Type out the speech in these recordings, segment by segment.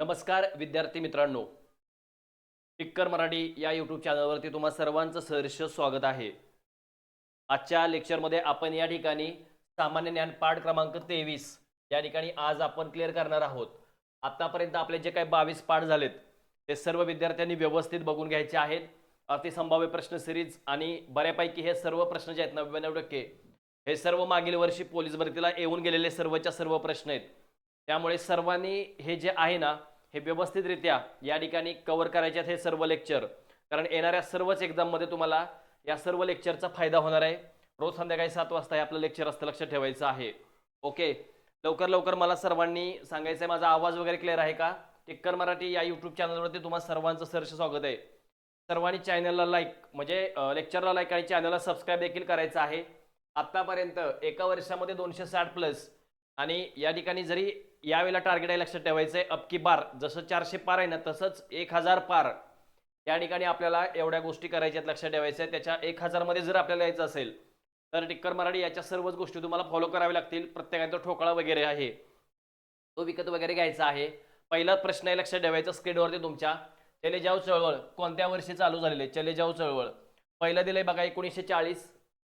नमस्कार विद्यार्थी मित्रांनो. टिक्कर मराठी या यूट्यूब चॅनलवरती तुम्हा सर्वांचं सहर्ष स्वागत आहे. आजच्या लेक्चरमध्ये आपण या ठिकाणी सामान्य ज्ञान पाठ क्रमांक तेवीस या ठिकाणी आज आपण क्लिअर करणार आहोत. आतापर्यंत आपले जे काही बावीस पाठ झालेत ते सर्व विद्यार्थ्यांनी व्यवस्थित बघून घ्यायचे आहेत. अतिसंभाव्य प्रश्न सिरीज आणि बऱ्यापैकी हे सर्व प्रश्न जे आहेत नव्याण्णव टक्के हे सर्व मागील वर्षी पोलीस भरतीला येऊन गेलेले सर्वच्या सर्व प्रश्न आहेत. त्यामुळे सर्वांनी हे जे आहे ना हे व्यवस्थितरित्या या ठिकाणी कव्हर करायचे आहेत हे सर्व लेक्चर कारण येणाऱ्या सर्वच एक्झाममध्ये तुम्हाला या सर्व लेक्चरचा फायदा होणार आहे. रोज संध्याकाळी सात वाजता हे आपलं लेक्चर असतं लक्ष ठेवायचं आहे. ओके लवकर लवकर मला सर्वांनी सांगायचं आहे माझा आवाज वगैरे क्लिअर आहे का? टिक्कर मराठी या यूट्यूब चॅनलवरती तुम्हाला सर्वांचं सरस स्वागत आहे. सर्वांनी चॅनलला लाईक म्हणजे लेक्चरला लाईक आणि चॅनलला सबस्क्राईब देखील करायचं आहे. आत्तापर्यंत एका वर्षामध्ये दोनशे साठ प्लस आणि या ठिकाणी जरी यावेळेला टार्गेट आहे लक्षात ठेवायचं आहे अबकी बार जसं चारशे पार आहे ना तसंच एक हजार पार. या ठिकाणी आपल्याला एवढ्या गोष्टी करायच्यात लक्षात ठेवायचं आहे त्याच्या एक हजारमध्ये जर आपल्याला यायचं असेल तर टिक्कर मराठी याच्या सर्वच गोष्टी तुम्हाला फॉलो कराव्या लागतील. प्रत्येकाचा ठोकळा वगैरे आहे. तो विकत वगैरे घ्यायचा आहे. पहिला प्रश्न आहे लक्षात ठेवायचा स्क्रीनवरती तुमच्या. चलेजाओ चळवळ. कोणत्या वर्षी चालू झालेले? चलेजाओ चळवळ. पहिलं दिलंय बघा एकोणीसशे चाळीस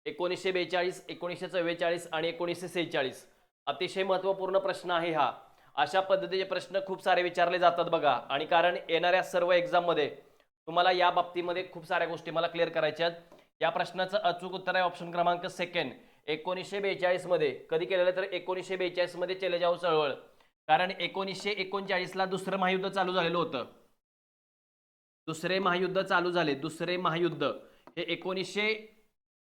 एकोणीसशे बेचाळीस एकोणीसशे चव्वेचाळीस आणि एकोणीसशे सेहेचाळीस. अतिशय महत्त्वपूर्ण प्रश्न आहे हा. अशा पद्धतीचे प्रश्न खूप सारे विचारले जातात बघा. आणि कारण येणाऱ्या सर्व एक्झाममध्ये तुम्हाला या बाबतीमध्ये खूप साऱ्या गोष्टी मला क्लिअर करायच्या आहेत. या प्रश्नाचं अचूक उत्तर आहे ऑप्शन क्रमांक सेकंड एकोणीसशे बेचाळीसमध्ये कधी केलेलं तर एकोणीसशे बेचाळीसमध्ये चले जाऊ चळवळ. कारण एकोणीसशे एकोणचाळीसला दुसरं महायुद्ध चालू झालेलं होतं. दुसरे महायुद्ध चालू झाले. दुसरे महायुद्ध हे एकोणीसशे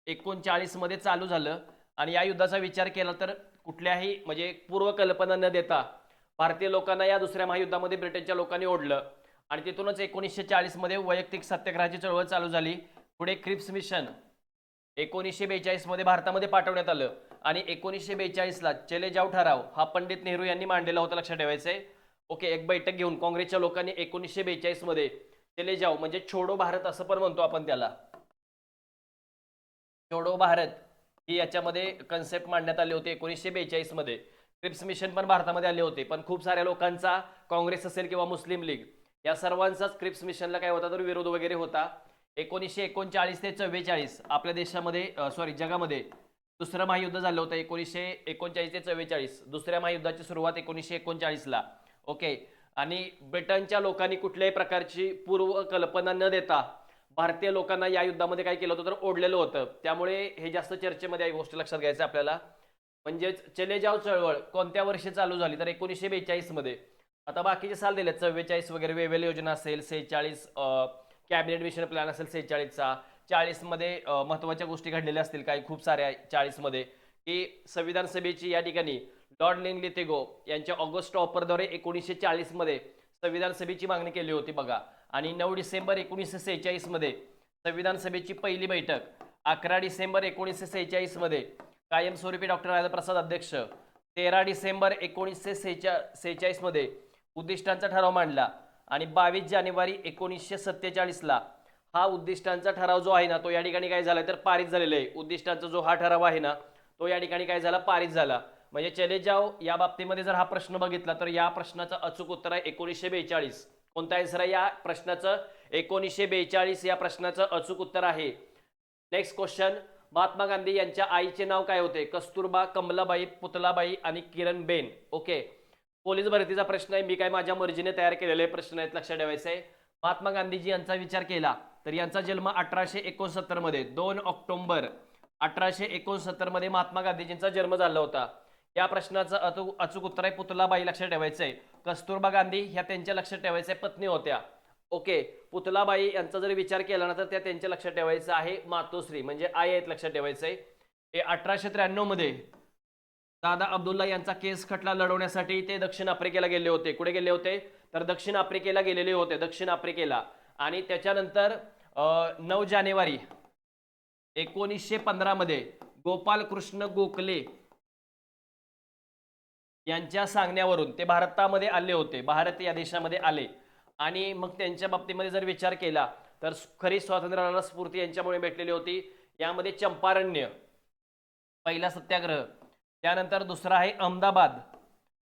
एकोणचाळीसमध्ये चालू झालं. आणि या युद्धाचा विचार केला तर कुठल्याही म्हणजे पूर्वकल्पना न देता भारतीय लोकांना या दुसऱ्या महायुद्धामध्ये ब्रिटनच्या लोकांनी ओढलं. आणि तिथूनच एकोणीसशे चाळीसमध्ये वैयक्तिक सत्याग्रहाची चळवळ चालू झाली. पुढे क्रिप्स मिशन एकोणीसशे बेचाळीसमध्ये भारतामध्ये पाठवण्यात आलं. आणि एकोणीसशे बेचाळीसला चले जाव ठराव हा पंडित नेहरू यांनी मांडलेला होता लक्षात ठेवायचंय. ओके एक बैठक घेऊन काँग्रेसच्या लोकांनी एकोणीसशे बेचाळीसमध्ये चले जाव म्हणजे छोडो भारत असं पण म्हणतो आपण त्याला. छोडो भारत. ही याच्यामध्ये कन्सेप्ट मांडण्यात आले होते एकोणीसशे बेचाळीसमध्ये क्रिप्स मिशन पण भारतामध्ये आले होते पण खूप साऱ्या लोकांचा काँग्रेस असेल किंवा मुस्लिम लीग या सर्वांचाच क्रिप्स मिशनला काय होता तर विरोध वगैरे होता. एकोणीसशे एकोणचाळीस ते चव्वेचाळीस आपल्या देशामध्ये सॉरी जगामध्ये दुसरं महायुद्ध झालं होतं एकोणीसशे एकोणचाळीस ते चव्वेचाळीस. दुसऱ्या महायुद्धाची सुरुवात एकोणीसशे एकोणचाळीसला. ओके आणि ब्रिटनच्या लोकांनी कुठल्याही प्रकारची पूर्व कल्पना न देता भारतीय लोकांना या युद्धामध्ये काय केलं होतं तर ओढलेलं होतं. त्यामुळे हे जास्त चर्चेमध्ये आहे गोष्ट लक्षात घ्यायचं आपल्याला. म्हणजेच चले जाव चळवळ कोणत्या वर्षी चालू झाली? तर एकोणीसशे बेचाळीसमध्ये आता बाकीचे साल दिले चव्वेचाळीस वगैरे वेवेल योजना असेल सेहेचाळीस कॅबिनेट मिशन प्लॅन असेल सेहेचाळीसचा. चाळीसमध्ये महत्त्वाच्या गोष्टी घडलेल्या असतील काही खूप साऱ्या चाळीसमध्ये की संविधान सभेची या ठिकाणी लॉर्ड लिंग लिथेगो यांच्या ऑगस्ट ऑफरद्वारे एकोणीसशे चाळीसमध्ये संविधान सभेची मागणी केली होती बघा. आणि नऊ डिसेंबर एकोणीसशे सेहेचाळीसमध्ये संविधान सभेची पहिली बैठक अकरा डिसेंबर एकोणीसशे सेहेचाळीसमध्ये कायमस्वरूपी डॉक्टर राजेंद्र अध्यक्ष तेरा डिसेंबर एकोणीसशे सेहेचा सेहेचाळीसमध्ये उद्दिष्टांचा ठराव मांडला आणि बावीस जानेवारी एकोणीसशे सत्तेचाळीसला हा उद्दिष्टांचा ठराव जो आहे ना तो या ठिकाणी काय झाला तर पारित झालेला आहे. उद्दिष्टांचा जो हा ठराव आहे ना तो या ठिकाणी काय झाला? पारित झाला. म्हणजे चले जाओ या बाबतीमध्ये जर हा प्रश्न बघितला तर या प्रश्नाचं अचूक उत्तर आहे एकोणीसशे बेचाळीस. कोणता आन्सर आहे या प्रश्नाचं एकोणीसशे बेचाळीस या प्रश्नाचं अचूक उत्तर आहे. नेक्स्ट क्वेश्चन महात्मा गांधी यांच्या आईचे नाव काय होते? कस्तुरबा कमलाबाई पुतलाबाई आणि किरण बेन. ओके पोलीस भरतीचा प्रश्न आहे. मी काय माझ्या मर्जीने तयार केलेले प्रश्न आहेत? लक्षात ठेवायचे आहे महात्मा गांधीजी यांचा विचार केला तर यांचा जन्म अठराशे एकोणसत्तरमध्ये दोन ऑक्टोंबर. अठराशे एकोणसत्तरमध्ये महात्मा गांधीजींचा जन्म झाला होता. या प्रश्नाचं अचूक अचूक उत्तर आहे. पुतलाबाई लक्षात ठेवायचंय कस्तुरबा गांधी ह्या त्यांच्या लक्षात ठेवायच्या पत्नी होत्या. ओके पुतलाबाई यांचा जर विचार केला ना तर त्या त्यांच्या लक्षात ठेवायचं आहे मातोश्री म्हणजे आई आहेत लक्षात ठेवायचं आहे. ते अठराशे त्र्याण्णवमध्ये दादा अब्दुल्ला यांचा केस खटला लढवण्यासाठी ते दक्षिण आफ्रिकेला गेले होते. कुठे गेले होते? तर दक्षिण आफ्रिकेला गेलेले होते दक्षिण आफ्रिकेला. आणि त्याच्यानंतर नऊ जानेवारी एकोणीसशे पंधरा मध्ये गोपाल कृष्ण गोखले यांच्या सांगण्यावरून ते भारतामध्ये आले होते भारत या देशामध्ये आले. आणि मग त्यांच्या बाबतीमध्ये जर विचार केला तर खरी स्वातंत्र्याला स्फूर्ती यांच्यामुळे भेटलेली होती. यामध्ये चंपारण्य पहिला सत्याग्रह त्यानंतर दुसरा आहे अहमदाबाद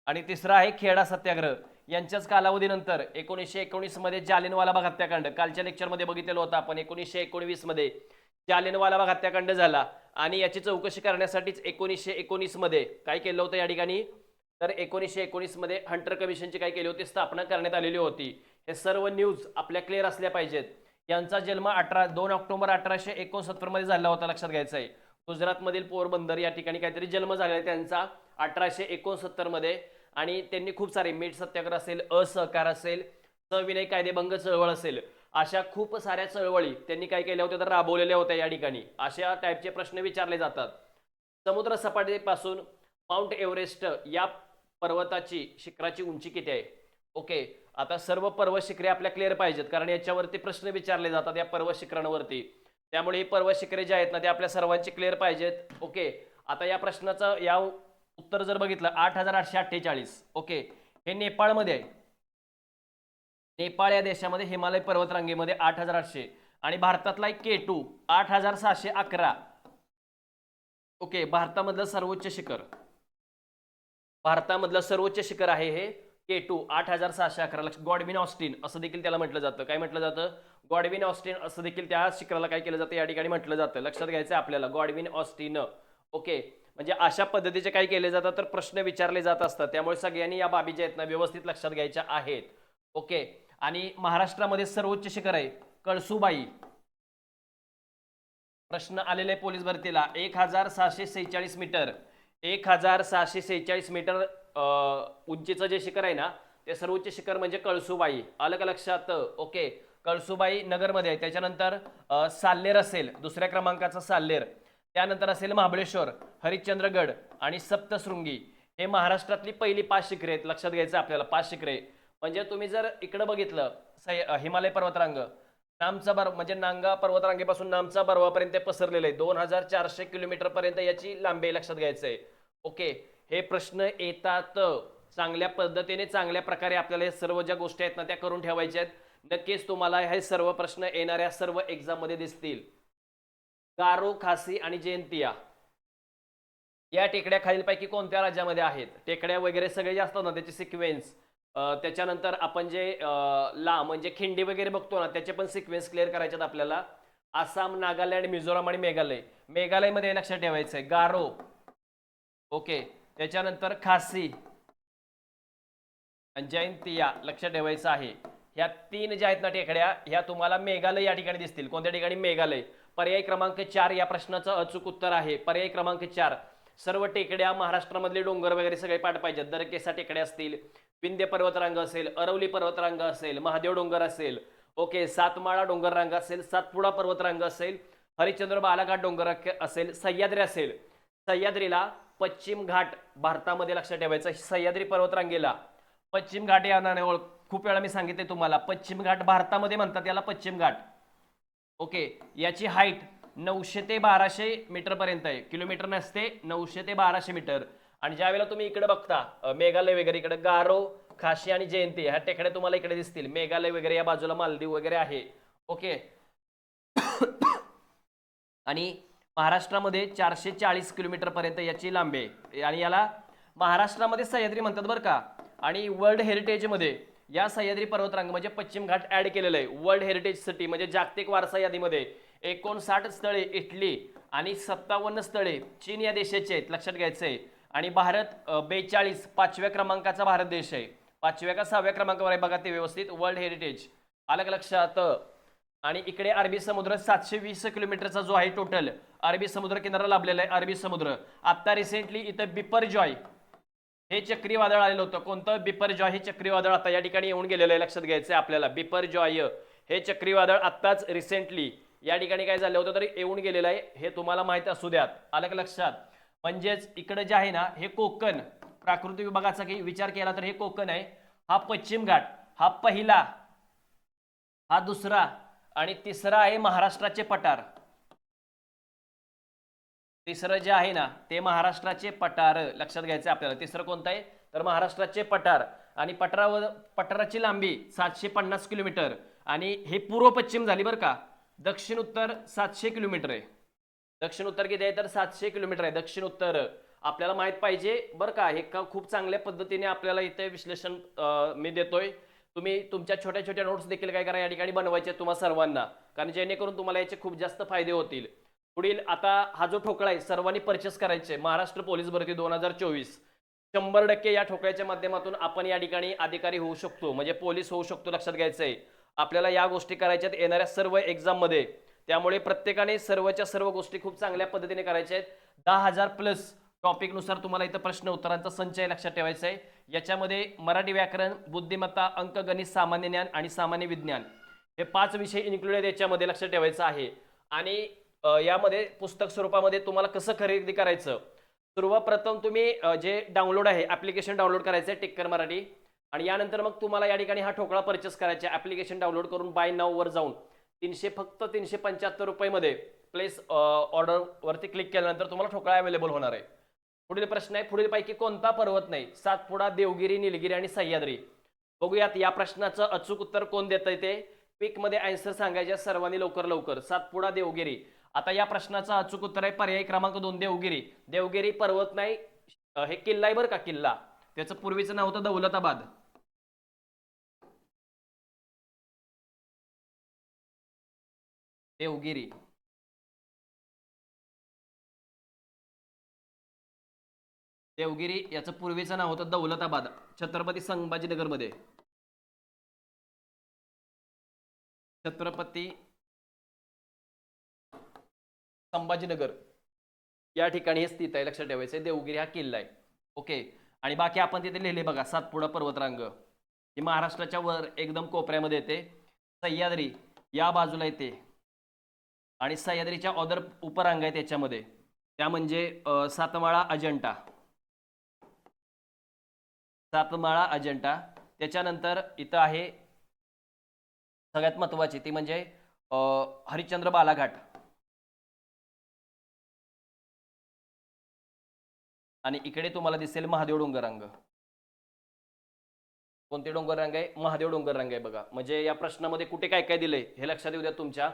आणि तिसरा आहे खेडा सत्याग्रह. यांच्याच कालावधीनंतर एकोणीसशे एकोणीसमध्ये जालिनवाला बाग हत्याकांड कालच्या लेक्चरमध्ये बघितलेलं होतं आपण एकोणीसशे एकोणवीसमध्ये जालिनवाला बाग हत्याकांड झाला. आणि याची चौकशी करण्यासाठीच एकोणीसशे एकोणीसमध्ये काय केलं होतं या ठिकाणी? तर एकोणीसशे एकोणीसमध्ये हंटर कमिशनची काय केली होती? स्थापना करण्यात आलेली होती. हे सर्व न्यूज आपल्या क्लिअर असल्या पाहिजेत. यांचा जन्म अठरा दोन ऑक्टोबर अठराशे एकोणसत्तरमध्ये झाला होता लक्षात घ्यायचं आहे गुजरातमधील पोरबंदर या ठिकाणी काहीतरी जन्म झाला आहे त्यांचा अठराशे एकोणसत्तरमध्ये आणि त्यांनी खूप सारे मीठ सत्याग्रह असेल असहकार असेल सविनय कायदेभंग चळवळ असेल अशा खूप साऱ्या चळवळी त्यांनी काय केल्या होत्या? तर राबवलेल्या होत्या या ठिकाणी. अशा टाईपचे प्रश्न विचारले जातात. समुद्र सपाटीपासून माउंट एव्हरेस्ट या पर्वताची शिखराची उंची किती आहे? ओके आता सर्व पर्वत शिखरे आपल्या क्लिअर पाहिजेत कारण याच्यावरती प्रश्न विचारले जातात या पर्वत शिखरांवरती त्यामुळे ही पर्वत शिखरे जे आहेत ना ते आपल्या सर्वांची क्लिअर पाहिजेत. ओके आता या प्रश्नाचं या उत्तर जर बघितलं आठ हजार आठशे अठ्ठेचाळीस. ओके हे नेपाळमध्ये आहे. नेपाळ या देशामध्ये हिमालय पर्वतरांगेमध्ये आठ हजार आठशे आणि भारतातला एक के टू आठ हजार सहाशे अकरा. ओके भारतामधलं सर्वोच्च शिखर. भारतामधलं सर्वोच्च शिखर आहे हे के टू आठ हजार सहाशे अकरा लक्ष. गॉडविन ऑस्टिन असं देखील त्याला म्हटलं जातं. काय म्हटलं जातं? गॉडविन ऑस्टिन असं देखील त्या शिखराला काय केलं जातं? या ठिकाणी म्हटलं जातं. लक्षात घ्यायचं आहे आपल्याला गॉडविन ऑस्टिन. ओके. म्हणजे अशा पद्धतीचे काय केले जातात तर प्रश्न विचारले जात असतात. त्यामुळे सगळ्यांनी या बाबी ज्या आहेत ना व्यवस्थित लक्षात घ्यायच्या आहेत. ओके. आणि महाराष्ट्रामध्ये सर्वोच्च शिखर आहे कळसुबाई. प्रश्न आलेले पोलीस भरतीला. एक हजार सहाशे सेहेचाळीस मीटर. एक हजार सहाशे सेहेचाळीस मीटर उंचीचं जे शिखर आहे ना ते सर्वोच्च शिखर म्हणजे कळसुबाई. आलं का लक्षात? ओके. कळसुबाई नगरमध्ये आहे. त्याच्यानंतर साल्लेर असेल. दुसऱ्या क्रमांकाचं साल्लेर. त्यानंतर असेल महाबळेश्वर हरिश्चंद्रगड आणि सप्तशृंगी. हे महाराष्ट्रातली पहिली पाच शिखरे आहेत. लक्षात घ्यायचं आपल्याला. पाच शिखरे. म्हणजे तुम्ही जर इकडं बघितलं हिमालय पर्वतरांग नामचा पर्व म्हणजे नांगा पर्वतरांगेपासून नामचा बर्वापर्यंत पसरलेलं आहे दोन हजार चारशे किलोमीटर पर्यंत याची लांबी लक्षात घ्यायचं आहे ओके. हे प्रश्न येतात. चांगल्या पद्धतीने चांगल्या प्रकारे आपल्याला हे सर्व ज्या गोष्टी आहेत ना त्या करून ठेवायच्या आहेत. नक्कीच तुम्हाला हे सर्व प्रश्न येणाऱ्या सर्व एक्झाममध्ये दिसतील. गारो खासी आणि जयंतिया. या टेकड्या खालीलपैकी कोणत्या राज्यामध्ये आहेत? टेकड्या वगैरे सगळे जे असतात ना त्याचे सिक्वेन्स त्याच्यानंतर आपण जे ला म्हणजे खिंडी वगैरे बघतो ना त्याचे पण सिक्वेन्स क्लिअर करायचे आहेत आपल्याला. आसाम नागालँड मिझोराम आणि मेघालय. मेघालयमध्ये लक्षात ठेवायचं आहे गारो. ओके त्याच्यानंतर खासी. आणि जयंतिया लक्षात ठेवायचं आहे. ह्या तीन ज्या आहेत ना टेकड्या ह्या तुम्हाला मेघालय या ठिकाणी दिसतील. कोणत्या ठिकाणी? मेघालय. पर्याय क्रमांक चार या प्रश्नाचं अचूक उत्तर आहे. पर्याय क्रमांक चार. सर्व टेकड्या महाराष्ट्रामधले डोंगर वगैरे सगळे पाठ पाहिजेत. दरकेसा टेकड्या असतील विंध्य पर्वतरांग असेल अरवली पर्वतरांग असेल महादेव डोंगर असेल ओके सातमाळा डोंगर रांग असेल सातपुडा पर्वतरांग असेल हरिश्चंद्र बालाघाट डोंगर असेल सह्याद्री असेल. सह्याद्रीला पश्चिम घाट भारतामध्ये लक्षात ठेवायचं सह्याद्री पर्वतरांगेला पश्चिम घाट या नावाने ओळख खूप वेळा मी सांगितले तुम्हाला. पश्चिम घाट भारतामध्ये म्हणतात याला पश्चिम घाट. ओके याची हाईट नऊशे ते बाराशे मीटरपर्यंत आहे. किलोमीटर नसते नऊशे ते बाराशे मीटर. आणि ज्यावेळेला तुम्ही इकडे बघता मेघालय वगैरे इकडे गारो खाशी आणि जयंती ह्या टेकड्या तुम्हाला इकडे दिसतील. मेघालय वगैरे या बाजूला मालदीव वगैरे आहे. ओके? आणि महाराष्ट्रामध्ये चारशे चाळीस किलोमीटर पर्यंत याची लांबी आहे. आणि याला महाराष्ट्रामध्ये सह्याद्री म्हणतात बरं का. आणि वर्ल्ड हेरिटेजमध्ये या सह्याद्री पर्वतरांग म्हणजे पश्चिम घाट ऍड केलेलं आहे. वर्ल्ड हेरिटेज सिटी म्हणजे जागतिक वारसा यादीमध्ये एकोणसाठ स्थळे इटली आणि सत्तावन्न स्थळे चीन या देशाचे आहेत. लक्षात घ्यायचं आहे आणि भारत बेचाळीस पाचव्या क्रमांकाचा भारत देश आहे. पाचव्या का सहाव्या क्रमांकावर आहे बघा ते व्यवस्थित. वर्ल्ड हेरिटेज आलं लक्षात? आणि इकडे अरबी समुद्र सातशे वीस किलोमीटरचा जो आहे टोटल अरबी समुद्र किनारा लाभलेला आहे अरबी समुद्र. आता रिसेंटली इथं बिपरजॉय हे चक्रीवादळ आलेलं होतं. कोणतं? बिपरजॉय हे चक्रीवादळ आता या ठिकाणी येऊन गेलेलं आहे लक्षात घ्यायचं आहे आपल्याला. बिपरजॉय हे चक्रीवादळ आत्ताच रिसेंटली या ठिकाणी काय झालं होतं तरी येऊन गेलेलं आहे हे तुम्हाला माहीत असू द्यात. आलं लक्षात? म्हणजेच इकडे जे आहे ना हे कोकण. प्राकृतिक विभागाचा काही विचार केला तर हे कोकण आहे. हा पश्चिम घाट हा पहिला हा दुसरा आणि तिसरा आहे महाराष्ट्राचे पठार. तिसरं जे आहे ना ते महाराष्ट्राचे पठार. लक्षात घ्यायचं आपल्याला. तिसरं कोणतं आहे? तर महाराष्ट्राचे पठार. आणि पठारावर पठाराची लांबी सातशे पन्नास किलोमीटर. आणि हे पूर्व पश्चिम झाली बरं का? दक्षिण उत्तर सातशे किलोमीटर आहे. दक्षिण उत्तर किती आहे? तर सातशे किलोमीटर आहे. दक्षिण उत्तर आपल्याला माहीत पाहिजे बरं का हे का खूप चांगल्या पद्धतीने आपल्याला इथे विश्लेषण मी देतोय. तुम्ही तुमच्या छोट्या छोट्या नोट्स देखील काय करा या ठिकाणी बनवायचे तुम्हाला सर्वांना. कारण जेणेकरून तुम्हाला याचे खूप जास्त फायदे होतील. पुढील आता हा जो ठोकळा आहे सर्वांनी परचेस करायचे महाराष्ट्र पोलीस भरती दोन हजार चोवीस. शंभर टक्के या ठोकळ्याच्या माध्यमातून आपण या ठिकाणी अधिकारी होऊ शकतो. म्हणजे पोलीस होऊ शकतो लक्षात घ्यायचं आहे आपल्याला या गोष्टी करायच्यात येणाऱ्या सर्व एक्झाममध्ये त्यामुळे प्रत्येकाने सर्वच्या सर्व गोष्टी खूप चांगल्या पद्धतीने करायच्या आहेत. दहा हजार प्लस टॉपिकनुसार तुम्हाला इथं प्रश्न उत्तरांचा संचय लक्षात ठेवायचा आहे. याच्यामध्ये मराठी व्याकरण बुद्धिमत्ता अंकगणित सामान्य ज्ञान आणि सामान्य विज्ञान हे पाच विषय इन्क्लुडेड याच्यामध्ये लक्षात ठेवायचं आहे. आणि यामध्ये पुस्तक स्वरूपामध्ये तुम्हाला कसं खरेदी करायचं? सर्वप्रथम तुम्ही जे डाउनलोड आहे ॲप्लिकेशन डाउनलोड करायचं आहे टिक्कर मराठी. आणि यानंतर मग तुम्हाला या ठिकाणी हा ठोकळा परचेस करायचा ॲप्लिकेशन डाउनलोड करून बाय नाववर जाऊन. तीनशे फक्त तीनशे पंच्याहत्तर रुपयेमध्ये प्लेस ऑर्डर वरती क्लिक केल्यानंतर तुम्हाला ठोकळा अवेलेबल होणार आहे. पुढील प्रश्न आहे पुढील पैकी कोणता पर्वत नाही? सातपुडा देवगिरी निलगिरी आणि सह्याद्री. बघूयात या प्रश्नाचं अचूक उत्तर कोण देत ते? पीकमध्ये आन्सर सांगायचे सर्वांनी लवकर लवकर. सातपुडा देवगिरी. आता या प्रश्नाचं अचूक उत्तर आहे पर्याय क्रमांक दोन देवगिरी. देवगिरी पर्वत नाही हे किल्ला आहे बरं का किल्ला. त्याचं पूर्वीचं नाव होतं दौलताबाद. देवगिरी देवगिरी याचं पूर्वीचं नाव होतं दौलताबाद छत्रपती संभाजीनगरमध्ये. छत्रपती संभाजीनगर. या ठिकाणी हे स्थित आहे लक्षात ठेवायचं देवगिरी हा किल्ला आहे. ओके. आणि बाकी आपण तिथे लिहिले बघा सातपुडा पर्वतरांग. ही महाराष्ट्राच्या वर एकदम कोपऱ्यामध्ये येते. सह्याद्री या बाजूला येते. आणि सह्याद्रीच्या ऑदर उपरांग आहेत याच्यामध्ये. त्या म्हणजे सातमाळा अजंठा. सातमाळा अजंठा. त्याच्यानंतर इथं आहे सगळ्यात महत्वाची ती म्हणजे हरिश्चंद्र बालाघाट. आणि इकडे तुम्हाला दिसेल महादेव डोंगर रंग कोणते डोंगर रंग आहे? महादेव डोंगर रंग आहे बघा. म्हणजे या प्रश्नामध्ये कुठे काय काय दिलंय हे लक्षात येऊ द्या तुमच्या.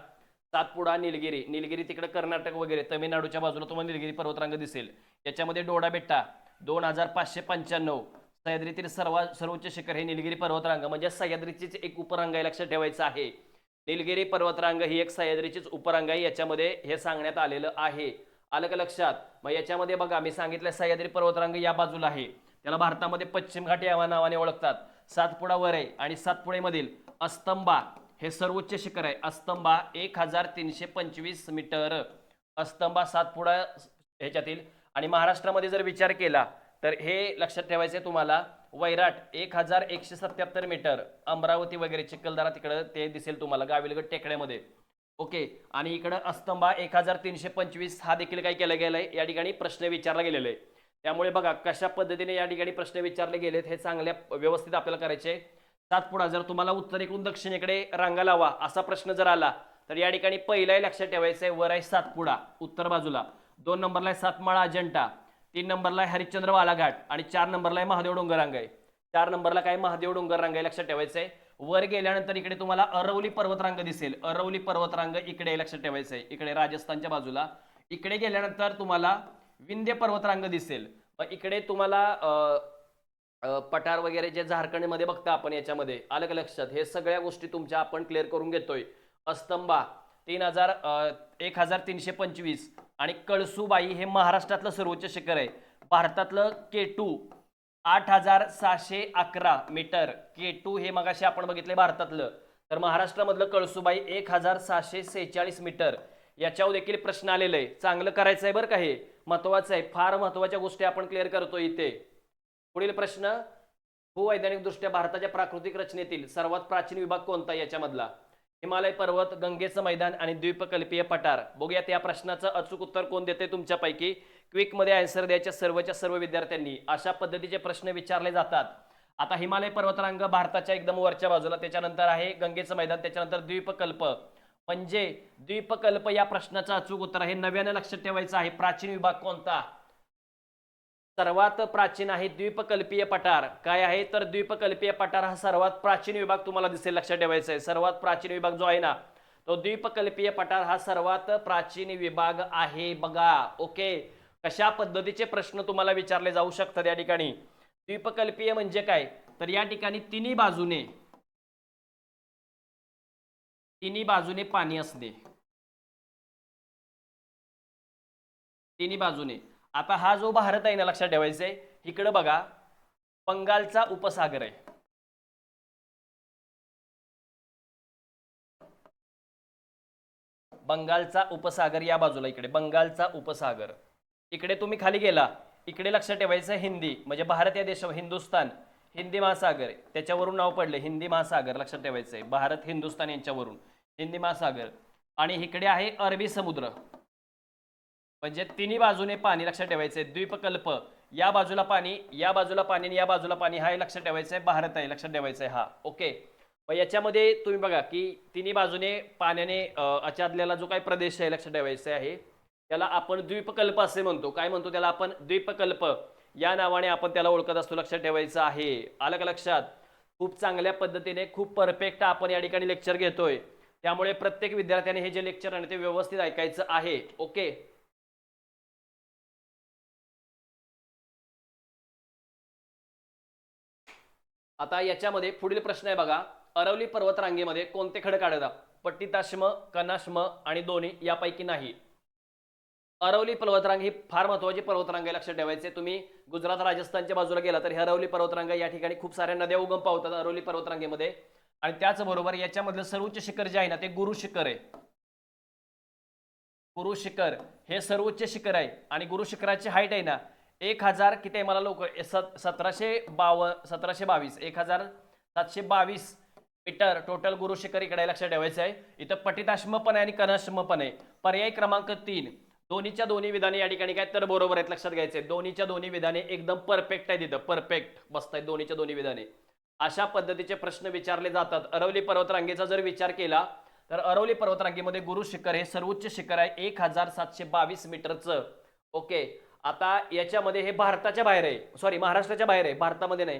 सातपुडा निलगिरी. निलगिरी तिकडे कर्नाटक वगैरे तमिळनाडूच्या बाजूला तुम्हाला निलगिरी पर्वतरांग दिसेल. याच्यामध्ये डोडा बेट्टा दोन हजार पाचशे पंच्याण्णव. सह्याद्रीतील सर्वात सर्वोच्च शिखर हे निलगिरी पर्वतरांग म्हणजे सह्याद्रीचीच एक उपरांग आहे लक्षात ठेवायचं आहे. निलगिरी पर्वतरांग ही एक सह्याद्रीचीच उपरांग आहे याच्यामध्ये हे सांगण्यात आलेलं आहे. आलं का लक्षात? मग याच्यामध्ये बघा मी सांगितलं सह्याद्री पर्वतरांग या बाजूला आहे. त्याला भारतामध्ये पश्चिम घाट या नावाने ओळखतात. सातपुडा वर आहे आणि सातपुडेमधील अस्तंबा. हे सर्वोच्च शिखर आहे. अस्तंबा एक हजार तीनशे पंचवीस मीटर. अस्तंबा सातपुडा ह्याच्यातील. आणि महाराष्ट्रामध्ये जर विचार केला तर हे लक्षात ठेवायचं आहे तुम्हाला वैराट एक हजार एकशे सत्याहत्तर मीटर. अमरावती वगैरे चिखलदरा तिकडं ते दिसेल तुम्हाला गाविलगड टेकड्यामध्ये. ओके आणि इकडं अस्तंबा एक हजार तीनशे पंचवीस हा देखील काय केला आहे या ठिकाणी प्रश्न विचारला गेलेला आहे त्यामुळे बघा कशा पद्धतीने या ठिकाणी प्रश्न विचारले गेलेत हे चांगल्या व्यवस्थित आपल्याला करायचे सातपुडा जर तुम्हाला उत्तरेकडून दक्षिणेकडे रांगा लावा असा प्रश्न जर आला तर या ठिकाणी पहिलाही लक्षात ठेवायचं आहे वर आहे सातपुडा उत्तर बाजूला. दोन नंबरला आहे सातमाळा अजंठा तीन नंबरला आहे हरिश्चंद्र बालाघाट आणि चार नंबरला आहे महादेव डोंगर रांग आहे चार नंबरला काय महादेव डोंगर रांग आहे लक्षात ठेवायचं आहे वर गेल्यानंतर इकडे तुम्हाला अरवली पर्वतरांग दिसेल. अरवली पर्वतरांग इकडे लक्षात ठेवायचं आहे इकडे राजस्थानच्या बाजूला. इकडे गेल्यानंतर तुम्हाला विंध्य पर्वतरांग दिसेल. इकडे तुम्हाला पठार वगैरे जे झारखंडमध्ये बघता आपण याच्यामध्ये आलं का लक्षात? हे सगळ्या गोष्टी तुमच्या आपण क्लिअर करून घेतोय. अस्तंबा तीन हजार एक हजार तीनशे पंचवीस आणि कळसूबाई हे महाराष्ट्रातलं सर्वोच्च शिखर आहे. भारतातलं के टू आठ हजार सहाशे अकरा मीटर. के टू हे मगाशी आपण बघितले भारतातलं. तर महाराष्ट्रामधलं कळसूबाई एक हजार सहाशे सेहेचाळीस मीटर. याच्यावर देखील प्रश्न आलेला आहे. चांगलं करायचं आहे बरं का हे? महत्वाचं आहे. फार महत्त्वाच्या गोष्टी आपण क्लिअर करतो इथे. पुढील प्रश्न भूवैज्ञानिकदृष्ट्या भारताच्या प्राकृतिक रचनेतील सर्वात प्राचीन विभाग कोणता याच्यामधला? हिमालय पर्वत गंगेचं मैदान आणि द्वीपकल्पीय पठार. बघूयात या प्रश्नाचं अचूक उत्तर कोण देते तुमच्यापैकी? क्विकमध्ये आन्सर द्यायच्या सर्वच्या सर्व विद्यार्थ्यांनी. अशा पद्धतीचे प्रश्न विचारले जातात. आता हिमालय पर्वतरांग भारताच्या एकदम वरच्या बाजूला त्याच्यानंतर आहे गंगेचं मैदान त्याच्यानंतर द्वीपकल्प. म्हणजे द्वीपकल्प या प्रश्नाचं अचूक उत्तर आहे. नव्यानं लक्षात ठेवायचं आहे प्राचीन विभाग कोणता? सर्वात प्राचीन आहे द्वीपकल्पीय पठार. काय आहे? तर द्वीपकल्पीय पठार हा सर्वात प्राचीन विभाग तुम्हाला दिसेल लक्षात ठेवायचा आहे. सर्वात प्राचीन विभाग जो आहे ना तो द्वीपकल्पीय पठार हा सर्वात प्राचीन विभाग आहे बघा. ओके? कशा पद्धतीचे प्रश्न तुम्हाला विचारले जाऊ शकतात या ठिकाणी? द्वीपकल्पीय म्हणजे काय? तर या ठिकाणी तिन्ही बाजूने तिन्ही बाजूने पाणी असणे तिन्ही बाजूने. आता हा जो भारत आहे ना लक्षात ठेवायचा आहे इकडं बघा बंगालचा उपसागर आहे. बंगालचा उपसागर या बाजूला इकडे बंगालचा उपसागर. इकडे तुम्ही खाली गेला इकडे लक्षात ठेवायचं हिंदी म्हणजे भारत या देश हिंदुस्तान हिंदी महासागर आहे. त्याच्यावरून नाव पडले हिंदी महासागर लक्षात ठेवायचं आहे भारत हिंदुस्थान यांच्यावरून हिंदी महासागर. आणि इकडे आहे अरबी समुद्र. म्हणजे तिन्ही बाजूने पाणी लक्षात ठेवायचं आहे द्वीपकल्प या बाजूला पाणी या बाजूला पाणी आणि या बाजूला पाणी हा लक्षात ठेवायचं आहे भारत आहे लक्षात ठेवायचं आहे हा. ओके. मग याच्यामध्ये तुम्ही बघा की तिन्ही बाजूने पाण्याने अं, आच्छादलेला जो काही प्रदेश आहे लक्षात ठेवायचा आहे त्याला आपण द्वीपकल्प असे म्हणतो. काय म्हणतो त्याला आपण? द्वीपकल्प. या नावाने आपण त्याला ओळखत असतो लक्षात ठेवायचं आहे. आलं का लक्षात? खूप चांगल्या पद्धतीने खूप परफेक्ट आपण या ठिकाणी लेक्चर घेतोय. त्यामुळे प्रत्येक विद्यार्थ्याने हे जे लेक्चर आहे ते व्यवस्थित ऐकायचं आहे. ओके? आता याच्यामध्ये पुढील प्रश्न आहे बघा. अरवली पर्वतरांगेमध्ये कोणते खडक आढळतात? पट्टिताश्म कनाश्म आणि दोन्ही यापैकी नाही. अरवली पर्वतरांग ही फार महत्वाची पर्वतरांग आहे लक्षात ठेवायचे. तुम्ही गुजरात राजस्थानच्या बाजूला गेला तर ही अरवली पर्वतरांग या ठिकाणी खूप साऱ्या नद्या उगम पावतात अरवली पर्वतरांगेमध्ये. आणि त्याचबरोबर याच्यामधलं सर्वोच्च शिखर जे आहे ना ते गुरु शिखर आहे. गुरु शिखर हे सर्वोच्च शिखर आहे. आणि गुरु शिखराची हाईट आहे ना एक हजार किती आहे? मला लोक सतराशे बाव सतराशे बावीस. एक हजार सातशे बावीस मीटर टोटल गुरु शिखर इकडे लक्षात ठेवायचं आहे. इथं पटिताश्म पण आहे आणि कनाश्म पण आहे पर्याय क्रमांक तीन. दोन्हीच्या दोन्ही विधाने या ठिकाणी काय तर बरोबर आहेत लक्षात घ्यायचे दोन्हीच्या दोन्ही विधाने एकदम परफेक्ट आहे तिथं. परफेक्ट आहेत दोन्हीच्या दोन्ही विधाने. अशा पद्धतीचे प्रश्न विचारले जातात. अरवली पर्वतरांगेचा जर विचार केला तर अरवली पर्वतरांगेमध्ये गुरु शिखर हे सर्वोच्च शिखर आहे. एक हजार सातशे बावीस मीटरचं. ओके. आता याच्यामध्ये हे भारताच्या बाहेर आहे. सॉरी महाराष्ट्राच्या बाहेर आहे. भारतामध्ये नाही.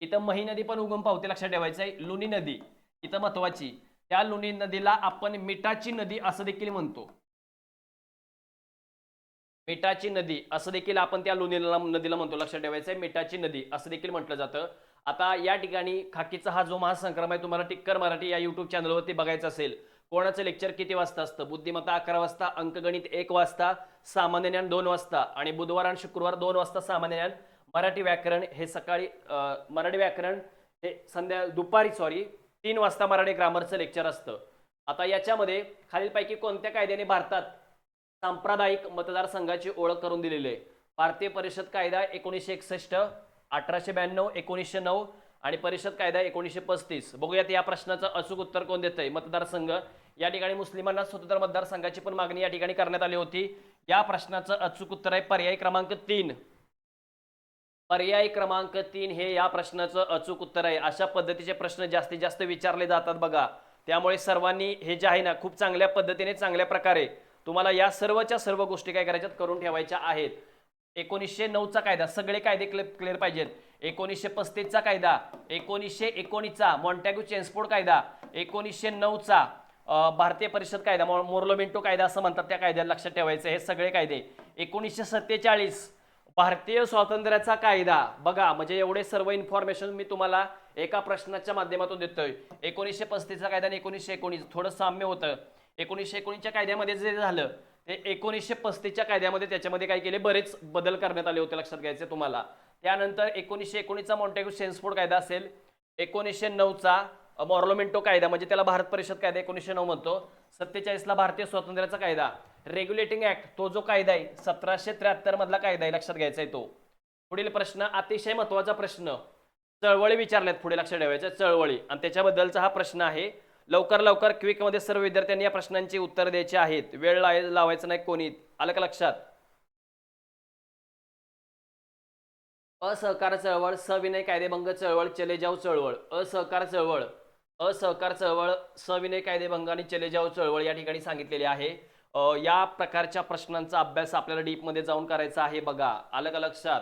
इथं मही नदी पण उगम पावते लक्षात ठेवायचं आहे. लुनी नदी इथं महत्वाची. त्या लुनी नदीला आपण मिठाची नदी असं देखील म्हणतो. मिठाची नदी असं देखील आपण त्या लुनीला नदीला म्हणतो. लक्षात ठेवायचं आहे. मिठाची नदी असं देखील म्हटलं जातं. आता या ठिकाणी खाकीचा हा जो महासंक्रम आहे तुम्हाला टिक्कर मराठी या युट्यूब चॅनलवरती बघायचं असेल. कोणाचं लेक्चर किती वाजता असतं? बुद्धिमत्ता अकरा वाजता अंकगणित एक वाजता. सामान्य ज्ञान दोन वाजता आणि बुधवार आणि शुक्रवार दोन वाजता सामान्य ज्ञान मराठी व्याकरण हे सकाळी मराठी व्याकरण हे संध्या दुपारी सॉरी तीन वाजता मराठी ग्रामरचं लेक्चर असतं. आता याच्यामध्ये खालीलपैकी कोणत्या कायद्याने भारतात सांप्रदायिक मतदारसंघाची ओळख करून दिलेली आहे? भारतीय परिषद कायदा एकोणीसशे एकसष्ट अठराशे ब्याण्णव एकोणीसशे नऊ आणि परिषद कायदा एकोणीसशे पस्तीस. बघूयात या प्रश्नाचं अचूक उत्तर कोण देत आहे मतदारसंघ. या ठिकाणी मुस्लिमांना स्वतंत्र मतदारसंघाची पण मागणी या ठिकाणी करण्यात आली होती. या प्रश्नाचं अचूक उत्तर आहे पर्याय क्रमांक तीन. पर्याय क्रमांक तीन हे या प्रश्नाचं अचूक उत्तर आहे. अशा पद्धतीचे प्रश्न जास्तीत जास्त विचारले जातात बघा. त्यामुळे सर्वांनी हे जे आहे ना खूप चांगल्या पद्धतीने चांगल्या प्रकारे तुम्हाला या सर्वच्या सर्व गोष्टी काय करायच्यात? करून ठेवायच्या आहेत. एकोणीसशे नऊचा कायदा सगळे कायदे क्लिअर पाहिजेत. एकोणीसशे पस्तीसचा कायदा एकोणीसशे एकोणीसचा मॉन्टॅग्यू चेन्सपोर्ट कायदा एकोणीसशे नऊचा भारतीय परिषद कायदा मो- मोर्लोमेंटो कायदा असं म्हणतात त्या कायद्याला लक्षात ठेवायचं हे सगळे कायदे एकोणीसशे सत्तेचाळीस भारतीय स्वातंत्र्याचा कायदा. बघा म्हणजे एवढे सर्व इन्फॉर्मेशन मी तुम्हाला एका प्रश्नाच्या माध्यमातून देतोय. एकोणीसशे पस्तीसचा कायदा आणि एकोणीसशे एकोणीस थोडं साम्य होतं. एकोणीसशे एकोणीसच्या कायद्यामध्ये जे झालं ते एकोणीसशे पस्तीसच्या कायद्यामध्ये त्याच्यामध्ये काय केले बरेच बदल करण्यात आले होते लक्षात घ्यायचे तुम्हाला. त्यानंतर एकोणीसशे एकोणीसचा मॉन्टेगो सेन्सफोर्ड कायदा असेल एकोणीसशे नऊचा मॉर्लोमेंटो कायदा म्हणजे त्याला भारत परिषद कायदा एकोणीसशे नऊ म्हणतो. सत्तेचाळीसला भारतीय स्वातंत्र्याचा कायदा. रेग्युलेटिंग ऍक्ट तो जो कायदा आहे सतराशे त्र्याहत्तर मधला कायदा आहे लक्षात घ्यायचा आहे तो. पुढील प्रश्न अतिशय महत्त्वाचा प्रश्न. चळवळी विचारल्यात पुढे लक्षात ठेवायचं चळवळी. आणि त्याच्याबद्दलचा हा प्रश्न आहे. लवकर लवकर क्विकमध्ये सर्व विद्यार्थ्यांनी या प्रश्नांची उत्तर द्यायची आहेत. वेळ लावायचा लावायचं नाही कोणी आलं का लक्षात? असहकार चळवळ सविनय कायदेभंग चळवळ चले जाऊ चळवळ. असहकार चळवळ. असहकार चळवळ सविनय कायदेभंग आणि चलेजाव चळवळ या ठिकाणी सांगितलेली आहे. या प्रकारच्या प्रश्नांचा अभ्यास आपल्याला डीपमध्ये जाऊन करायचा आहे बघा. आलं का लक्षात?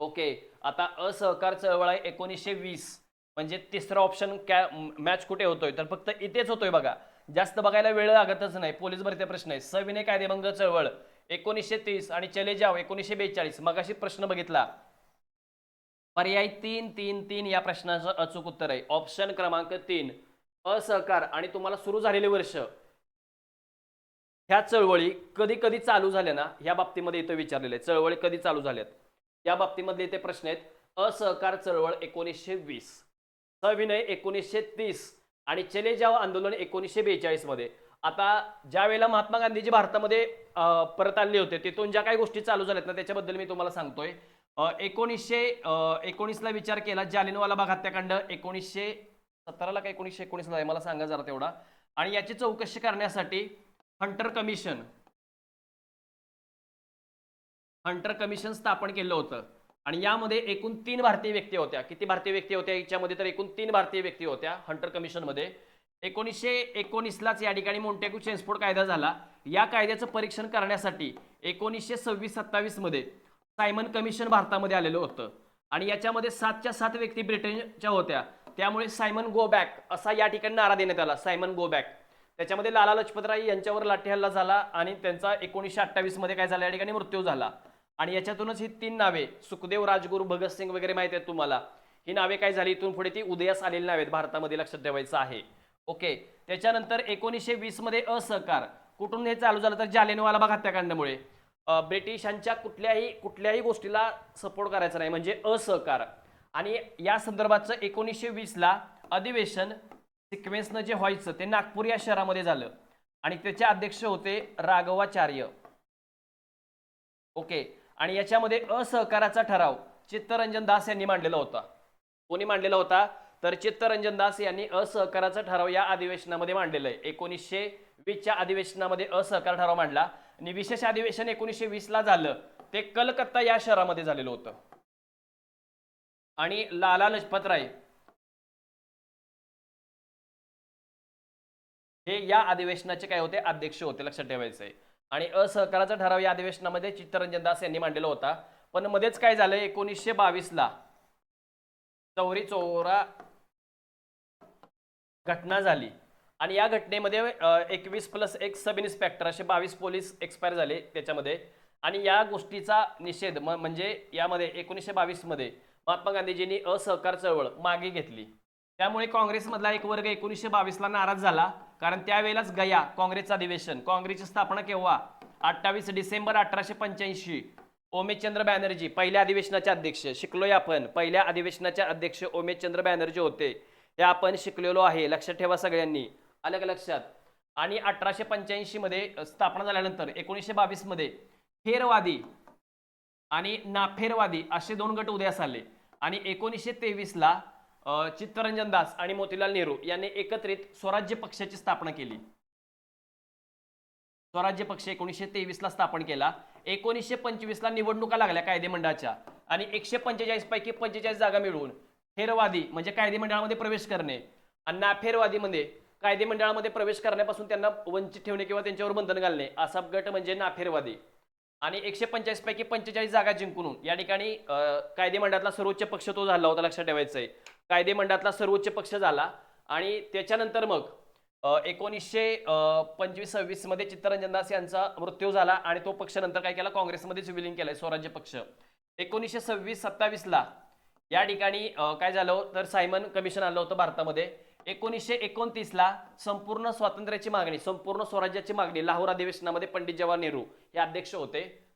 ओके. आता असहकार चळवळ आहे एकोणीसशे वीस. म्हणजे तिसरा ऑप्शन कॅ मॅच कुठे होतोय? तर फक्त इथेच होतोय बघा. जास्त बघायला वेळ लागतच नाही. पोलीस भरते प्रश्न आहे सविनय कायदेभंग चळवळ एकोणीसशे तीस आणि चले जाव एकोणीसशे बेचाळीस. मगाशी प्रश्न बघितला. पर्याय तीन तीन तीन या प्रश्नाचं अचूक उत्तर आहे. ऑप्शन क्रमांक तीन असहकार आणि तुम्हाला सुरू झालेले वर्ष. ह्या चळवळी कधी कधी चालू झाल्या ना ह्या बाबतीमध्ये इथं विचारलेले आहे. चळवळी कधी चालू झाल्यात? या बाबतीमध्ये इथे प्रश्न आहेत. असहकार चळवळ एकोणीसशे वीस. सविनय एकोणीसशे तीस आणि चले जाव आंदोलन एकोणीसशे बेचाळीसमध्ये. आता ज्या वेळेला महात्मा गांधीजी भारतामध्ये परत आले होते तिथून ज्या काही गोष्टी चालू झाल्यात ना त्याच्याबद्दल मी तुम्हाला सांगतोय. एकोणीसशे एकोणीसला विचार केला. जालिनवाला बाग हत्याकांड एकोणीसशे सतराला का एकोणीसशे एकोणीसला आहे? मला सांगा जरा तेवढा. आणि याची चौकशी करण्यासाठी हंटर कमिशन हंटर कमिशन स्थापन केलं होतं. आणि यामध्ये एकूण तीन भारतीय व्यक्ती होत्या. किती भारतीय व्यक्ती होत्या? याच्यामध्ये तर एकूण तीन भारतीय व्यक्ती होत्या हंटर कमिशनमध्ये. एकोणीसशे एकोणीसलाच या ठिकाणी मोंटेकू चेन्सफोर्ड कायदा झाला. या कायद्याचं परीक्षण करण्यासाठी एकोणीसशे सव्वीस सत्तावीसमध्ये सायमन कमिशन भारतामध्ये आलेलं होतं. आणि याच्यामध्ये सातच्या सात व्यक्ती ब्रिटनच्या होत्या. त्यामुळे सायमन गो बॅक असा या ठिकाणी नारा देण्यात आला सायमन गो बॅक. त्याच्यामध्ये लाला लजपतराय यांच्यावर लाठी हल्ला झाला आणि त्यांचा एकोणीसशे अठ्ठावीसमध्ये काय झाला या ठिकाणी मृत्यू झाला. आणि याच्यातूनच ही तीन नावे सुखदेव राजगुरू भगतसिंग वगैरे माहिती आहेत तुम्हाला. ही नावे काय झाली इथून पुढे ती उदयास आलेली नावे भारतामध्ये लक्षात ठेवायचं आहे. ओके त्याच्यानंतर एकोणीसशे वीसमध्ये असहकार. कुठून हे चालू झालं तर जालेनवाला बाग हत्याकांडामुळे. ब्रिटिशांच्या कुठल्याही कुठल्याही गोष्टीला सपोर्ट करायचा नाही म्हणजे असहकार. आणि या संदर्भाचं एकोणीसशे वीसला अधिवेशन सिक्वेन्सनं जे व्हायचं ते नागपूर या शहरामध्ये झालं. आणि त्याचे अध्यक्ष होते राघवाचार्य. ओके. आणि याच्यामध्ये असहकाराचा ठराव चित्तरंजन दास यांनी मांडलेला होता. कोणी मांडलेला होता? तर चित्तरंजन दास यांनी असहकाराचा ठराव या अधिवेशनामध्ये मांडलेला आहे. एकोणीसशे वीसच्या अधिवेशनामध्ये असहकार ठराव मांडला. आणि विशेष अधिवेशन एकोणीसशे वीसला झालं ते कलकत्ता या शहरामध्ये झालेलं होतं. आणि लाला लजपत राय हे या अधिवेशनाचे काय होते? अध्यक्ष होते लक्षात ठेवायचं आहे आणि असहकाराचा ठराव या अधिवेशनामध्ये चित्तरंजन दास यांनी मांडलेला होता. पण मध्येच काय झालं एकोणीसशे बावीसला चौरी चौरा घटना झाली. आणि या घटनेमध्ये एकवीस प्लस एक सब इन्स्पेक्टर असे बावीस पोलीस एक्सपायर झाले त्याच्यामध्ये. आणि या गोष्टीचा निषेध म- म्हणजे यामध्ये एकोणीसशे बावीसमध्ये महात्मा गांधीजींनी असहकार चळवळ मागे घेतली. त्यामुळे काँग्रेसमधला एक वर्ग एकोणीसशे बावीसला नाराज झाला. कारण त्यावेळेलाच गया काँग्रेसचं अधिवेशन काँग्रेसची स्थापना केव्हा? अठ्ठावीस डिसेंबर अठराशे पंच्याऐंशी. ओमेशचंद्र बॅनर्जी पहिल्या अधिवेशनाचे अध्यक्ष शिकलोय आपण. पहिल्या अधिवेशनाचे अध्यक्ष ओमेशचंद्र बॅनर्जी होते. हे आपण शिकलेलो आहे लक्षात ठेवा सगळ्यांनी. आलं का लक्षात? आणि अठराशे पंच्याऐंशीमध्ये स्थापना झाल्यानंतर एकोणीसशे बावीसमध्ये फेरवादी आणि नाफेरवादी असे दोन गट उदयास आले. आणि एकोणीसशे तेवीसला चित्तरंजन दास आणि मोतीलाल नेहरू यांनी एकत्रित स्वराज्य पक्षाची स्थापना केली. स्वराज्य पक्ष एकोणीसशे तेवीसला स्थापन केला. एकोणीसशे पंचवीसला निवडणुका लागल्या कायदेमंडळाच्या आणि एकशे पंचेचाळीस पैकी पंचेचाळीस जागा मिळवून फेरवादी म्हणजे कायदेमंडळामध्ये प्रवेश करणे. आणि नाफेरवादीमध्ये कायदेमंडळामध्ये प्रवेश करण्यापासून त्यांना वंचित ठेवणे किंवा त्यांच्यावर बंधन घालणे असा गट म्हणजे नाफेरवादी. आणि एकशे पंचाळीस पैकी पंचेचाळीस जागा जिंकून या ठिकाणी कायदेमंडळातला सर्वोच्च पक्ष तो झाला होता लक्षात ठेवायचं आहे कायदेमंडळातला सर्वोच्च पक्ष झाला आणि त्याच्यानंतर मग एकोणीसशे पंचवीस सव्वीसमध्ये चित्तरंजन दास यांचा मृत्यू झाला आणि तो पक्ष नंतर काय केला? काँग्रेसमध्येच विलीन केलाय स्वराज्य पक्ष. एकोणीसशे सव्वीस सत्तावीसला या ठिकाणी काय झालं? तर सायमन कमिशन आलं होतं भारतामध्ये. एकोणीसशे एकोणतीसला संपूर्ण स्वातंत्र्याची मागणी संपूर्ण स्वराज्याची मागणी लाहोर अधिवेशनामध्ये पंडित जवाहर नेहरू हे अध्यक्ष होते.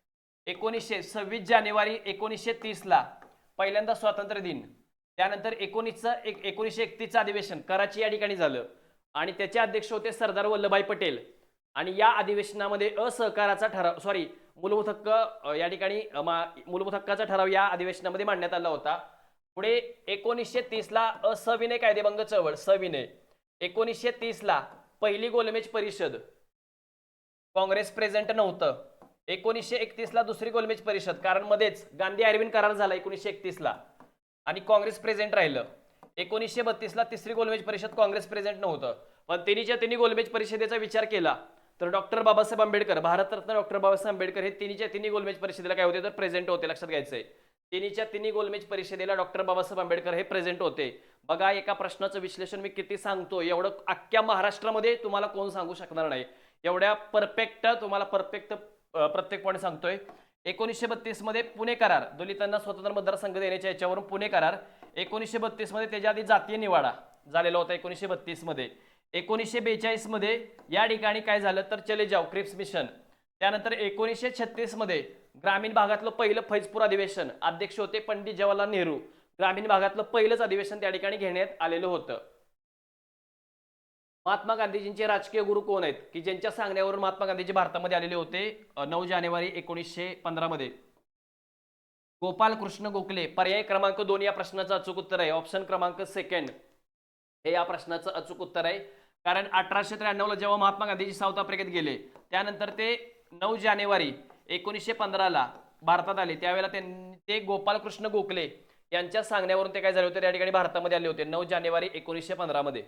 एकोणीसशे सव्वीस जानेवारी एकोणीसशे तीसला पहिल्यांदा स्वातंत्र्य दिन त्यानंतर एकोणीसचं एक एकोणीसशे एकतीसचं अधिवेशन कराची या ठिकाणी झालं. आणि त्याचे अध्यक्ष होते सरदार वल्लभभाई पटेल. आणि या अधिवेशनामध्ये असहकाराचा ठराव सॉरी मूलभूत हक्क या ठिकाणी मा- मूलभूत हक्काचा ठराव या अधिवेशनामध्ये मांडण्यात आला होता. पुढे एकोणीसशे तीसला असविनय कायदेभंग चळवळ सविनय. एकोणीसशे तीसला पहिली गोलमेज परिषद. काँग्रेस प्रेझेंट नव्हतं. एकोणीसशे एकतीसला दुसरी गोलमेज परिषद कारण मध्येच गांधी अरविंद करार झाला एकोणीसशे एकतीसला. आणि काँग्रेस प्रेझेंट राहिलं. एकोणीसशे बत्तीसला तिसरी गोलमेज परिषद काँग्रेस प्रेझेंट नव्हतं. पण तिन्हीच्या तिन्ही गोलमेज परिषदेचा विचार केला तर डॉक्टर बाबासाहेब आंबेडकर भारतरत्न डॉक्टर बाबासाहेब आंबेडकर हे तिन्हीच्या तिन्ही गोलमेज परिषदेला काय होते तर प्रेझेंट होते लक्षात घ्यायचंय. तिन्हीच्या तिन्ही गोलमेज परिषदेला डॉक्टर बाबासाहेब आंबेडकर हे प्रेझेंट होते. बघा एका प्रश्नाचं विश्लेषण मी किती सांगतो एवढं अख्ख्या महाराष्ट्रामध्ये तुम्हाला कोण सांगू शकणार नाही. एवढ्या परफेक्ट तुम्हाला परफेक्ट प्रत्येक पॉईंट सांगतोय. एकोणीसशे बत्तीसमध्ये पुणे करार. दलितांना स्वतंत्र मतदारसंघ देण्याच्या याच्यावरून पुणे करार. एकोणीसशे बत्तीसमध्ये त्याच्या आधी जातीय निवाडा झालेला होता एकोणीसशे बत्तीसमध्ये एकोणीसशे बेचाळीसमध्ये या ठिकाणी काय झालं तर चले जाव क्रिप्स मिशन. त्यानंतर एकोणीसशे छत्तीसमध्ये ग्रामीण भागातलं पहिलं फैजपूर अधिवेशन. अध्यक्ष होते पंडित जवाहरलाल नेहरू. ग्रामीण भागातलं पहिलंच अधिवेशन त्या ठिकाणी घेण्यात आलेलं होतं. महात्मा गांधीजींचे राजकीय गुरु कोण आहेत? की ज्यांच्या सांगण्यावरून महात्मा गांधीजी भारतामध्ये आलेले होते नऊ जानेवारी एकोणीसशे पंधरा मध्ये गोपाल कृष्ण गोखले पर्याय क्रमांक दोन या प्रश्नाचं अचूक उत्तर आहे. ऑप्शन क्रमांक सेकंड हे या प्रश्नाचं अचूक उत्तर आहे. कारण अठराशे त्र्याण्णवला जेव्हा महात्मा गांधीजी साऊथ आफ्रिकेत गेले त्यानंतर ते नऊ जानेवारी एकोणीसशे पंधराला भारतात आले. त्यावेळेला त्यांनी ते गोपालकृष्ण गोखले यांच्या सांगण्यावरून ते काय झाले होते? त्या ठिकाणी भारतामध्ये आले होते. नऊ जानेवारी एकोणीसशे पंधरामध्ये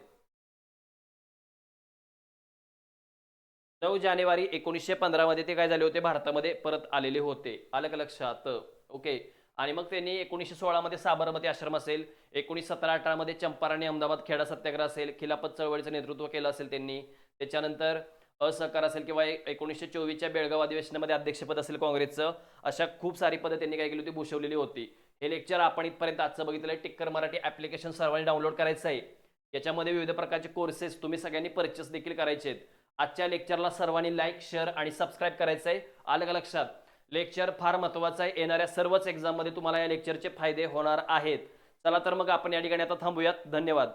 नऊ जानेवारी एकोणीसशे पंधरामध्ये ते काय झाले होते? भारतामध्ये परत आलेले होते. आलं का लक्षात? ओके. आणि मग त्यांनी एकोणीसशे सोळामध्ये साबरमती आश्रम असेल एकोणीस सतरा अठरामध्ये चंपारण आणि अहमदाबाद खेडा सत्याग्रह असेल खिलाफत चळवळीचं नेतृत्व केलं असेल त्यांनी. त्याच्यानंतर असहकार असेल किंवा एकोणीसशे चोवीसच्या बेळगाव अधिवेशनामध्ये अध्यक्षपद असेल काँग्रेसचं अशा खूप सारी पदं त्यांनी काय केली होती? भूषवलेली होती. हे लेक्चर आपण इथपर्यंत आजचं बघितलं आहे. टिक्कर मराठी ॲप्लिकेशन सर्वांनी डाउनलोड करायचं आहे. याच्यामध्ये विविध प्रकारचे कोर्सेस तुम्ही सगळ्यांनी परचेस देखील करायचे आहेत. आजच्या लेक्चरला सर्वांनी लाईक शेअर आणि सबस्क्राईब करायचं आहे. आलं का लक्षात? लेक्चर फार महत्त्वाचं आहे. येणाऱ्या सर्वच एक्झाममध्ये तुम्हाला या लेक्चरचे फायदे होणार आहेत. चला तर मग आपण या ठिकाणी आता थांबूयात. धन्यवाद.